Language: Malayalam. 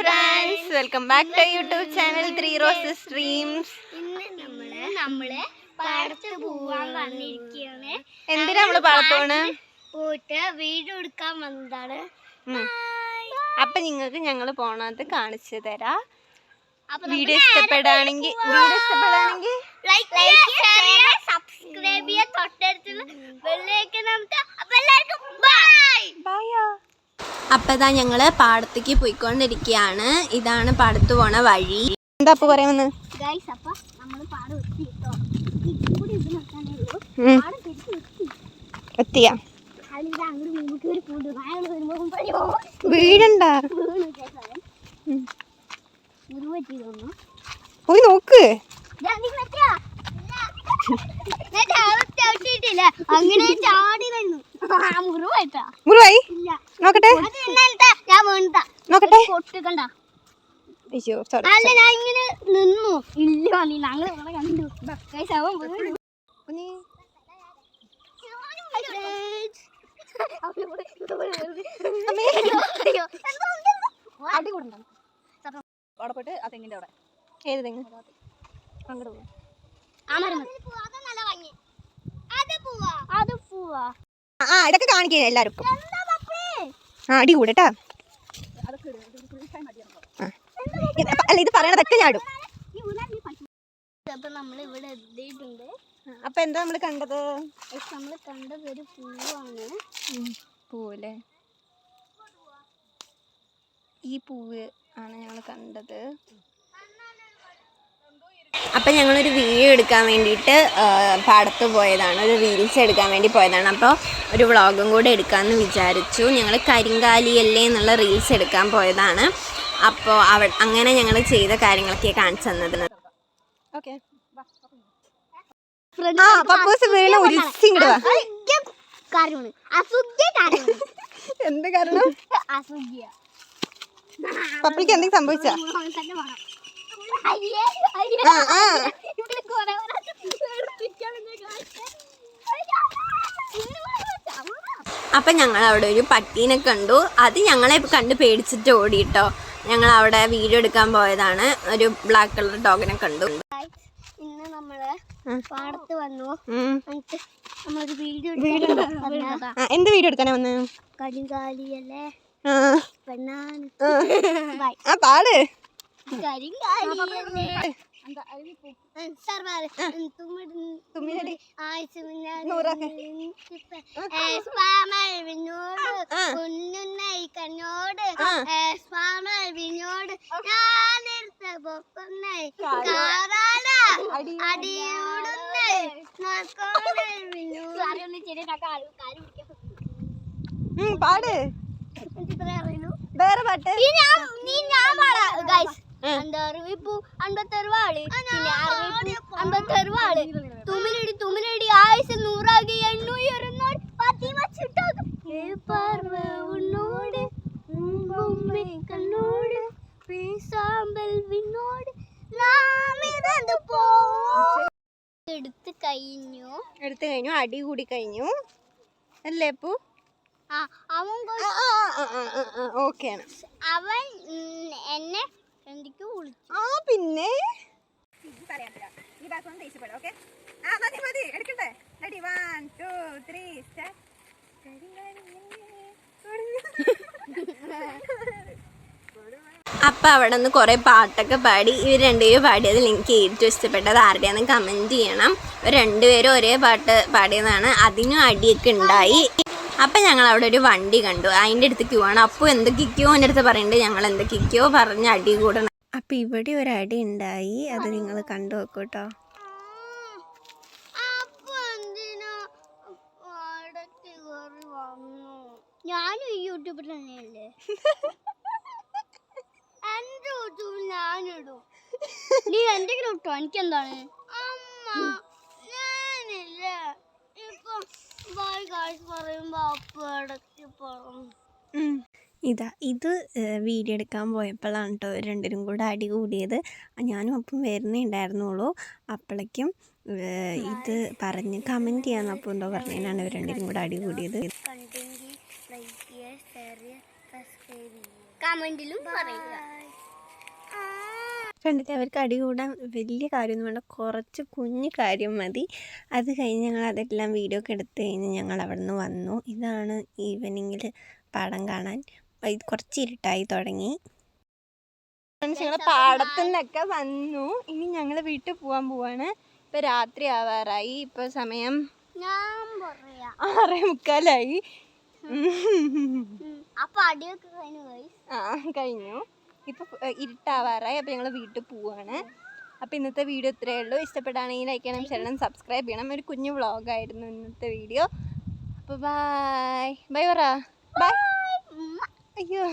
Friends welcome back to YouTube channel three rose streams ഇന്ന് നമ്മൾ നമ്മൾ പാടത്ത് പോവാൻ വന്നിരിക്കുകയാണ് എന്തിനാ നമ്മൾ പാടത്തോണ് പോയിട്ട് വീട് എടുക്കാൻ വന്നതാണ്. അപ്പൊ നിങ്ങൾക്ക് ഞങ്ങൾ പോണത് കാണിച്ചു തരാം. വീഡിയോ ഇഷ്ടപ്പെടുകയാണെങ്കിൽ വീഡിയോ ഇഷ്ടപ്പെടുകയാണെങ്കിൽ സബ്സ്ക്രൈബ് ചെയ്യാൻ തൊട്ടടുത്തുള്ള ബെല്ലേക്ക് നമുക്ക് അപ്പൊ എല്ലാവർക്കും ബൈ ബായാ അപ്പം ഇതാ ഞങ്ങൾ പാടത്തേക്ക് പോയിക്കൊണ്ടിരിക്കുകയാണ് ഇതാണ് പാടത്ത് പോണ വഴി. എന്താ അപ്പൊ തിരിച്ചു വെട്ടി എത്തിയാ? വീടണ്ട പോയി നോക്ക്. അങ്ങനെ ചാടി മുറിവായി? നോക്കട്ടെ. നോക്കട്ടെ. അയ്യോ സോറി അല്ല ഞാൻ ഇങ്ങനെ നിന്നു. ഇല്ല നീ ഞങ്ങൾ ഇവിടെ കണ്ടു. അവിടെ പോയിട്ട് ആ തെങ്ങിന്റെ അവിടെ. ഏത് തെങ്ങ്? അങ്ങോട്ട് മതി. അത് പോവാ. അത് പോവാ. ആ ഇതൊക്കെ കാണിക്കുക എല്ലാവർക്കും. ആ അടി കൂടെട്ടാ അല്ല ഇത് പറയണതൊക്കെ ഞാടും. അപ്പൊ എന്താ നമ്മൾ കണ്ടത്? നമ്മൾ കണ്ടത് ഒരു പൂവാണ്. പൂവല്ലേ? ഈ പൂവ് ആണ് ഞങ്ങൾ കണ്ടത്. അപ്പം ഞങ്ങളൊരു വീഡിയോ എടുക്കാൻ വേണ്ടിയിട്ട് പാടത്ത് പോയതാണ്. ഒരു റീൽസ് എടുക്കാൻ വേണ്ടി പോയതാണ്. അപ്പോൾ ഒരു വ്ളോഗും കൂടെ എടുക്കാമെന്ന് വിചാരിച്ചു. ഞങ്ങൾ കരിങ്കാലിയല്ലേ എന്നുള്ള റീൽസ് എടുക്കാൻ പോയതാണ്. അപ്പോൾ അവ അങ്ങനെ ഞങ്ങൾ ചെയ്ത കാര്യങ്ങളൊക്കെ കാണിച്ചു തന്നത് ഓക്കെ. എന്ത് കാരണം? അസുഖ്യ. പപ്പിക്ക് എന്തെങ്കിലും സംഭവിച്ചാ? അപ്പം ഞങ്ങൾ അവിടെ ഒരു പട്ടീനെ കണ്ടു. അത് ഞങ്ങളെ കണ്ട് പേടിച്ചിട്ട് ഓടിയിട്ടോ. ഞങ്ങൾ അവിടെ വീഡിയോ എടുക്കാൻ പോയതാണ്. ഒരു ബ്ലാക്ക് കളർ ഡോഗിനെ കണ്ടു. ഇന്ന് നമ്മൾ പാടത്ത് വന്നു. നമ്മളൊരു വീഡിയോ എന്ത് വീഡിയോ എടുക്കാനാ വന്നത് കരിങ്കാലിയല്ലേ? പെണ്ണാൻ ബൈ ആ പാട്. കണ്ണോട്. വിനോട്. അടിയോടുന്നായി നോക്കോണൽ വിനോട് ഉം, പാട്. വേറെ പാട്ട്. നീ ഞാൻ പാടാ. ഗൈസ് അന്തറിവിപ്പു അൻപത്തെറുവാൾ പിന്നെ അറിവിപ്പു അൻപത്തെറുവാൾ തുമിലടി തുമിലടി ആയുസ് നൂറാകി എണ്ണുയരുന്നോട് പത്തി വച്ചിട്ടാകും പാർവ ഉന്നോട് ബൊമ്മെ കണ്ണോട് സാമ്പൽ വിനോട് നാം ഇറന്നു പോ എടുത്ത് കഴിഞ്ഞു. എടുത്ത് കഴിഞ്ഞു അടി കൂടി കഴിഞ്ഞു. അല്ലേ അപ്പു? ആ അവൻ ഓക്കെയാണ് അവൻ എന്തൊക്കെയോ വിളിച്ചു. ആ പിന്നെ? ആ മതി മതി എടുക്കട്ടെ. റെഡി വൺ ടു ത്രീ അപ്പം അവിടെ നിന്ന് കുറേ പാട്ടൊക്കെ പാടി ഇവർ രണ്ടുപേരും പാടിയതിൽ എനിക്ക് ഏറ്റവും ഇഷ്ടപ്പെട്ടത് ആരുടെയാണെന്ന് കമന്റ് ചെയ്യണം. രണ്ടുപേരും ഒരേ പാട്ട് പാടിയതാണ് അതിനും അടിയൊക്കെ ഉണ്ടായി. അപ്പം ഞങ്ങൾ അവിടെ ഒരു വണ്ടി കണ്ടു. അതിന്റെ അതിന്റെ ആണ്. അപ്പൊ അപ്പോൾ ക്യൂ? എന്റെ അടുത്ത് പറയുന്നുണ്ട് ഞങ്ങൾ എന്തൊക്കെയൊക്കെയോ പറഞ്ഞ് അടി കൂടണം. അപ്പം ഇവിടെ ഒരു അടി ഉണ്ടായി. അത് നിങ്ങൾ കണ്ടു നോക്കൂട്ടോ. ഞാനും ഈ യൂട്യൂബിൽ തന്നെയല്ലേ? എന്റെ യൂട്യൂബിൽ ഞാനിടും നീ എന്തെങ്കിലും ഇട്ടോ? എനിക്കെന്താണ്? അമ്മ ഞാനില്ല. ഇപ്പൊ പറയുമ്പോ പറഞ്ഞു ഇതാ ഇത് വീഡിയോ എടുക്കാൻ പോയപ്പോഴാണ് കേട്ടോ രണ്ടിനും കൂടെ അടി കൂടിയത്. ഞാനും അപ്പം വരുന്നേ ഉണ്ടായിരുന്നുള്ളൂ. അപ്പോഴേക്കും ഇത് പറഞ്ഞ് കമന്റ് ചെയ്യാൻ അപ്പോൾ എന്തോ പറഞ്ഞതിനാണ് ഇവർ രണ്ടുപേരും കൂടെ അടി കൂടിയത്. കണ്ടിട്ട് അവർക്ക് അടി കൂടാൻ വലിയ കാര്യമൊന്നും വേണ്ട. കുറച്ച് കുഞ്ഞു കാര്യം മതി. അത് കഴിഞ്ഞ് ഞങ്ങൾ അതെല്ലാം വീഡിയോ ഒക്കെ എടുത്ത് കഴിഞ്ഞ് ഞങ്ങൾ അവിടെ നിന്ന് വന്നു. ഇതാണ് ഈവനിങ്ങിൽ പടം കാണാൻ. കുറച്ച് ഇരുട്ടായി തുടങ്ങി. ഞങ്ങൾ പാടത്തു നിന്നൊക്കെ വന്നു. ഇനി ഞങ്ങൾ വീട്ടിൽ പോകാൻ പോവാണ്. ഇപ്പൊ രാത്രി ആവാറായി. ഇപ്പൊ സമയം ആറേ മുക്കാലായി. അപ്പൊ അടിയൊക്കെ കഴിഞ്ഞു ആ കഴിഞ്ഞു. ഇപ്പൊ ഇരുട്ടാവാറായി. അപ്പൊ ഞങ്ങൾ വീട്ടിൽ പോവാണ്. അപ്പൊ ഇന്നത്തെ വീഡിയോ ഇത്രയേ ഉള്ളൂ. ഇഷ്ടപ്പെട്ടാണെങ്കിൽ ലൈക്ക് ചെയ്യണം ചെയ്യണം സബ്സ്ക്രൈബ് ചെയ്യണം. ഒരു കുഞ്ഞു വ്ളോഗായിരുന്നു ഇന്നത്തെ വീഡിയോ. അപ്പൊ ബൈ ബൈ പറ. ബൈ. അയ്യോ